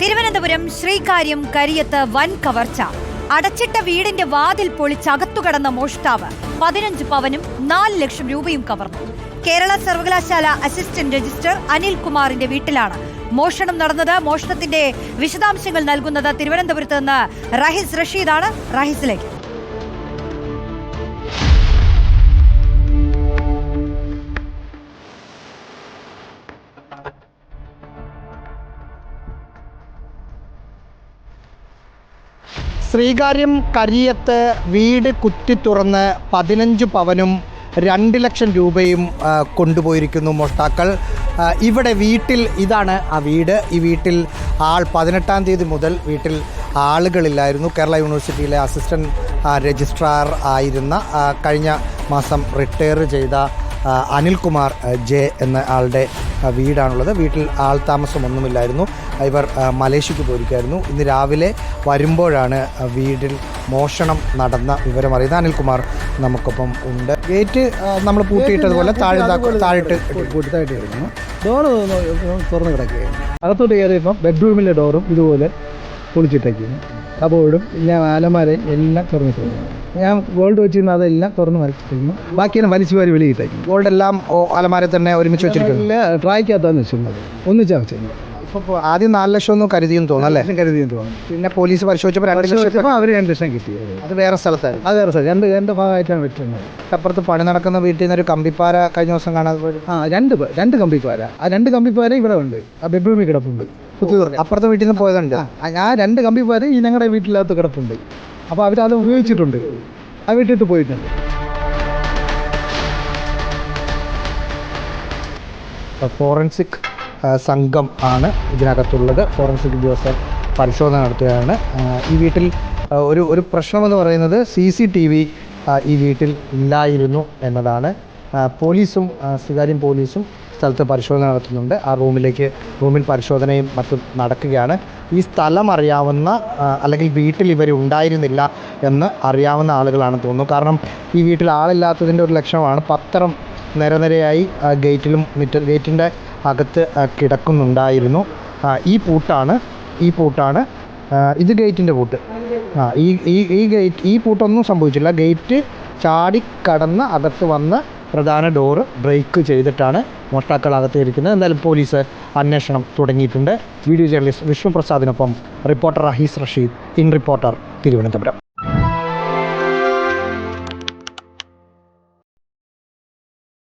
തിരുവനന്തപുരം ശ്രീകാര്യം കരിയത്ത് വൻ കവർച്ച. അടച്ചിട്ട വീടിന്റെ വാതിൽ പൊളിച്ചകത്തു കടന്ന മോഷ്ടാവ് പതിനഞ്ച് പവനും നാല് ലക്ഷം രൂപയും കവർന്നു. കേരള സർവകലാശാല അസിസ്റ്റന്റ് രജിസ്ട്രാർ അനിൽ കുമാറിന്റെ വീട്ടിലാണ് മോഷണം നടന്നത്. മോഷണത്തിന്റെ വിശദാംശങ്ങൾ നൽകുന്നത് തിരുവനന്തപുരത്ത് നിന്ന് റഹിസ് റഷീദാണ്. റഹിസിലേക്ക്. ശ്രീകാര്യം കരിയത്ത് വീട് കുത്തി തുറന്ന് പതിനഞ്ച് പവനും രണ്ട് ലക്ഷം രൂപയും കൊണ്ടുപോയിരിക്കുന്നു മോഷ്ടാക്കൾ. ഇവിടെ വീട്ടിൽ ഇതാണ് ആ വീട്. ഈ വീട്ടിൽ ആൾ പതിനെട്ടാം തീയതി മുതൽ വീട്ടിൽ ആളുകളില്ലായിരുന്നു. കേരള യൂണിവേഴ്സിറ്റിയിലെ അസിസ്റ്റന്റ് രജിസ്ട്രാർ ആയിരുന്ന കഴിഞ്ഞ മാസം റിട്ടയർ ചെയ്ത അനിൽകുമാർ ജെ എന്ന ആളുടെ വീടാണുള്ളത്. വീട്ടിൽ ആൾ താമസമൊന്നുമില്ലായിരുന്നു. ഇവർ മലേഷ്യക്ക് പോയിരിക്കുകയായിരുന്നു. ഇന്ന് രാവിലെ വരുമ്പോഴാണ് വീട്ടിൽ മോഷണം നടന്ന വിവരം അറിയുന്നത്. അനിൽകുമാർ നമുക്കൊപ്പം ഉണ്ട്. ഗേറ്റ് നമ്മൾ പൂട്ടിയിട്ടതുപോലെ താഴെ താഴിട്ട് കൊടുത്തായിട്ട് കിടക്കുന്നു ഡോറ് തുറന്ന് കിടക്കുകയാണ് അകത്തോട്ട് കയറിയപ്പം ബെഡ്റൂമിലെ ഡോറും ഇതുപോലെ പൊളിച്ചിട്ടേക്കുന്നു. കബോർഡും ഞാൻ അലമാരയും എല്ലാം തുറന്നിട്ടുണ്ട് ഞാൻ ഗോൾഡ് വെച്ചിരുന്ന അതെല്ലാം തുറന്ന് വരച്ചിട്ടിരുന്നു. ബാക്കിയെല്ലാം വലിച്ചു വാരി ഗോൾഡ് എല്ലാം അലമാരി തന്നെ ഒരുമിച്ച് വെച്ചിരിക്കുന്നു. ട്രായ്ക്കകത്താണ് വെച്ചിരുന്നത്. ഒന്നിച്ചാ വെച്ചിരുന്നത് അപ്പോൾ ആദ്യം നാല് ലക്ഷം ഒന്നും കരുതിയെന്ന് തോന്നുന്നു അല്ലേ? കരുതിയെന്ന് തോന്നുന്നു. പിന്നെ പോലീസ് പരിശോധിച്ചപ്പോൾ രണ്ട് ലക്ഷം അവർ രണ്ട് ലക്ഷം കിട്ടിയത് അത് വേറെ സ്ഥലത്തായിരുന്നു. അത് വേറെ സ്ഥലം രണ്ട് രണ്ട് ഭാഗമായിട്ടാണ് വെച്ചിരുന്നത്. അപ്പുറത്ത് പണി നടക്കുന്ന വീട്ടിൽ നിന്ന് ഒരു കമ്പിപ്പാര കഴിഞ്ഞ ദിവസം കാണാതെ പോയി. ആ രണ്ട് രണ്ട് കമ്പിപ്പാര. ആ രണ്ട് കമ്പിപ്പാര ഇവിടെ ഉണ്ട്. ആ ബെഡ്റൂമിൽ കിടപ്പുണ്ട്. അപ്പുറത്തെ വീട്ടിൽ നിന്ന് പോയതുണ്ട് ഞാൻ രണ്ട് കമ്പി പോയത് ഈ ഞങ്ങളുടെ വീട്ടിലകത്ത് കിടപ്പുണ്ട്. അപ്പോൾ അവരത് ഉപയോഗിച്ചിട്ടുണ്ട്. ആ വീട്ടിട്ട് പോയിട്ടുണ്ട്. ഫോറൻസിക് സംഘം ആണ് ഇതിനകത്തുള്ളത്. ഫോറൻസിക് ഉദ്യോഗസ്ഥർ പരിശോധന നടത്തുകയാണ്. ഈ വീട്ടിൽ ഒരു ഒരു പ്രശ്നമെന്ന് പറയുന്നത് സി സി ടി വി ഈ വീട്ടിൽ ഇല്ലായിരുന്നു എന്നതാണ് പോലീസും സ്വകാര്യം പോലീസും സ്ഥലത്ത് പരിശോധന നടത്തുന്നുണ്ട്. ആ റൂമിലേക്ക് റൂമിൽ പരിശോധനയും മറ്റും നടക്കുകയാണ്. ഈ സ്ഥലം അറിയാവുന്ന അല്ലെങ്കിൽ വീട്ടിൽ ഇവർ ഉണ്ടായിരുന്നില്ല എന്ന് അറിയാവുന്ന ആളുകളാണെന്ന് തോന്നുന്നു. കാരണം ഈ വീട്ടിൽ ആളില്ലാത്തതിന്റെ ഒരു ലക്ഷണമാണ്. പത്രം നിരനിരയായി ഗേറ്റിലും മിറ്റ ഗേറ്റിന്റെ അകത്ത് കിടക്കുന്നുണ്ടായിരുന്നു. ഈ പൂട്ടാണ് ഈ പൂട്ടാണ് ഇത് ഗേറ്റിന്റെ പൂട്ട്. ആ ഈ ഈ ഗേറ്റ് ഈ പൂട്ടൊന്നും സംഭവിച്ചില്ല. ഗേറ്റ് ചാടിക്കടന്ന് അകത്ത് വന്ന് പ്രധാന ഡോറ് ബ്രേക്ക് ചെയ്തിട്ടാണ് മോഷ്ടാക്കൾ അകത്ത് ഇരിക്കുന്നത് എന്തായാലും പോലീസ് അന്വേഷണം തുടങ്ങിയിട്ടുണ്ട്. വീഡിയോ ജേർണലിസ്റ്റ് വിഷ്ണു പ്രസാദിനൊപ്പം റിപ്പോർട്ടർ അഹീസ് റഷീദ് ഇൻ റിപ്പോർട്ടർ തിരുവനന്തപുരം.